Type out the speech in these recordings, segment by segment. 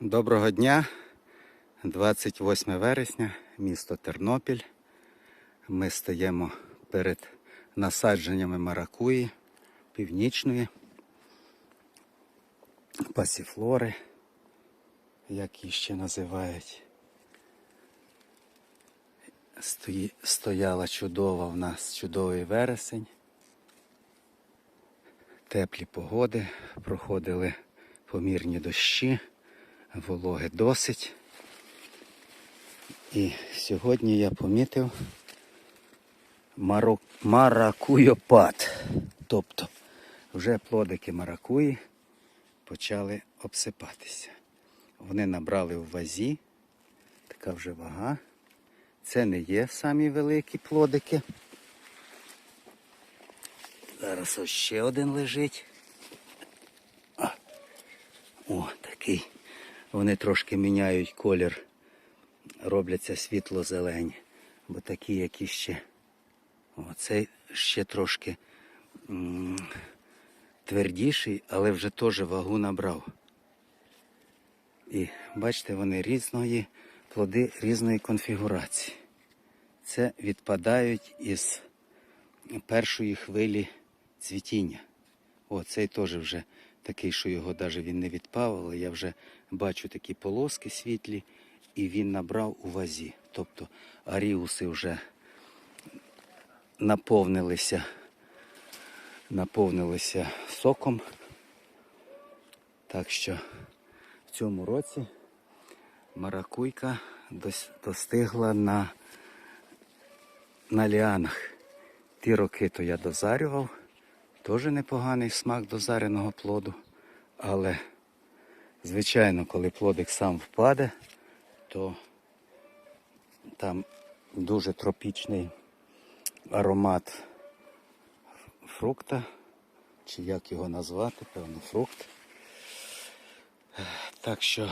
Доброго дня, 28 вересня, місто Тернопіль. Ми стоїмо перед насадженнями маракуї північної, пасіфлори, як її ще називають. Стояла чудова в нас чудовий вересень. Теплі погоди, проходили помірні дощі, вологи досить. І сьогодні я помітив маро- маракуйопад. Тобто вже плодики маракуї почали обсипатися. Вони набрали в вазі, така вже вага. Це не є самі великі плодики. Зараз ось ще один лежить. О, такий. Вони трошки міняють колір, робляться світло-зелені. Бо такі, які ще. О, цей ще трошки твердіший, але вже теж вагу набрав. І бачите, вони різної, плоди різної конфігурації. Це відпадають із першої хвилі цвітіння. О, цей теж вже такий, що його навіть він не відпав, але я вже бачу такі полоски світлі, і він набрав у вазі. Тобто аріуси вже наповнилися, наповнилися соком. Так що в цьому році маракуйка достигла на, на ліанах. Ті роки то я дозарював, теж непоганий смак дозареного плоду. Але, звичайно, коли плодик сам впаде, то там дуже тропічний аромат фрукта, чи як його назвати, певно, фрукт. Так що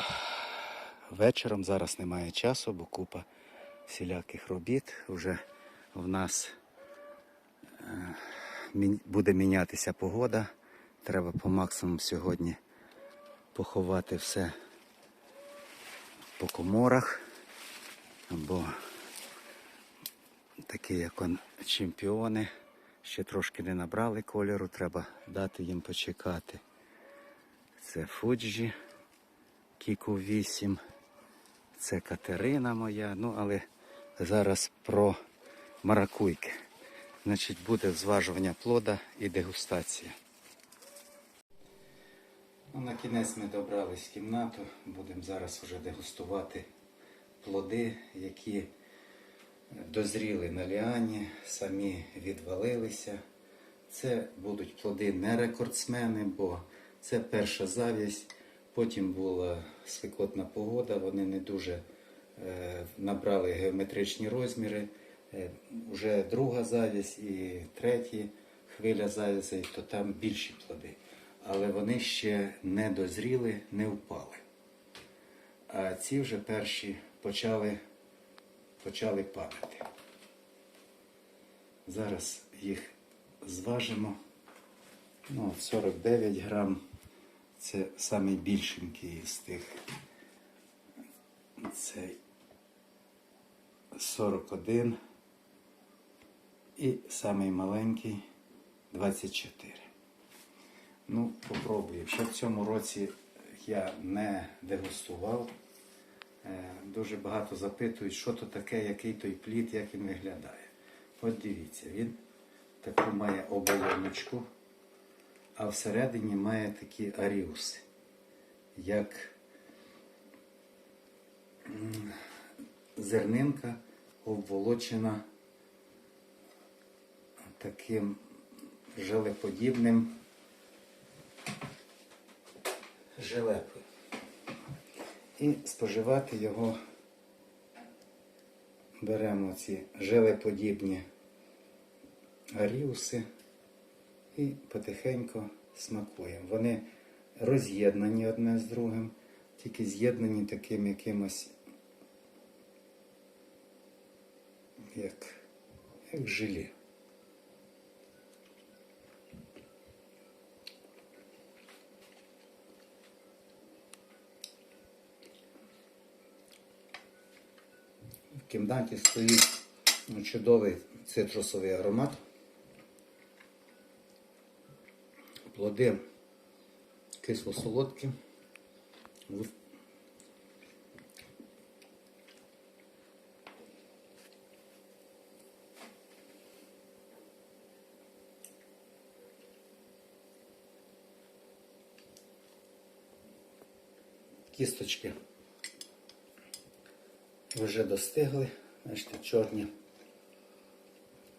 вечором зараз немає часу, бо купа всіляких робіт. Вже в нас мін- буде мінятися погода. Треба по максимуму сьогодні поховати все по коморах. Бо такі, як он, чемпіони, ще трошки не набрали кольору, треба дати їм почекати. Це Фуджі, Кіку 8, це Катерина моя. Ну, але зараз про маракуйки. Значить, буде зважування плода і дегустація. Ну, на кінець ми добрались в кімнату. Будемо зараз вже дегустувати плоди, які дозріли на ліані, самі відвалилися. Це будуть плоди не рекордсмени, бо це перша завість. Потім була спекотна погода, вони не дуже е, набрали геометричні розміри. Е, Уже друга завість і третя хвиля завісей, то там більші плоди. Але вони ще не дозріли, не впали. А ці вже перші почали, почали падати. Зараз їх зважимо. Ну, 49 грам. Це найбільшенький з тих. Цей 41 і самий маленький 24. Ну, попробую. Ще в цьому році я не дегустував. Е, Дуже багато запитують, що то таке, який той плід, як він виглядає. От дивіться, він таку має оболоночку, а всередині має такі аріуси, як зернинка обволочена таким желеподібним желепою. І споживати його беремо ці желеподібні аріуси і потихеньку смакуємо. Вони роз'єднані одне з другим, тільки з'єднані таким якимось як, як желе. Кімнаті стоїть чудовий цитрусовий аромат. Плоди кисло-солодкі. Кісточки вже достигли, бачите, чорні.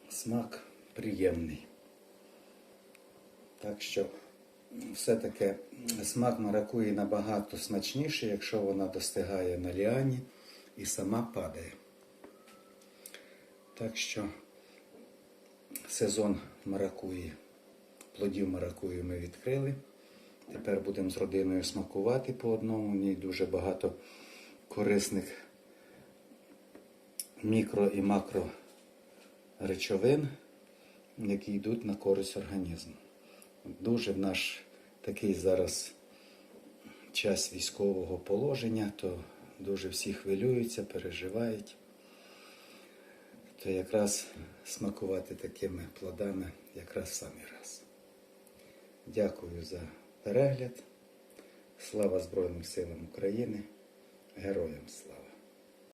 Смак приємний. Так що все-таки смак маракуї набагато смачніший, якщо вона достигає на ліані і сама падає. Так що сезон маракуї, плодів маракуї ми відкрили. Тепер будемо з родиною смакувати по одному. В ній дуже багато корисних мікро і макро речовин, які йдуть на користь організму. Дуже в наш такий зараз час військового положення, то дуже всі хвилюються, переживають. То якраз смакувати такими плодами якраз в самий раз. Дякую за перегляд. Слава Збройним силам України. Героям слава!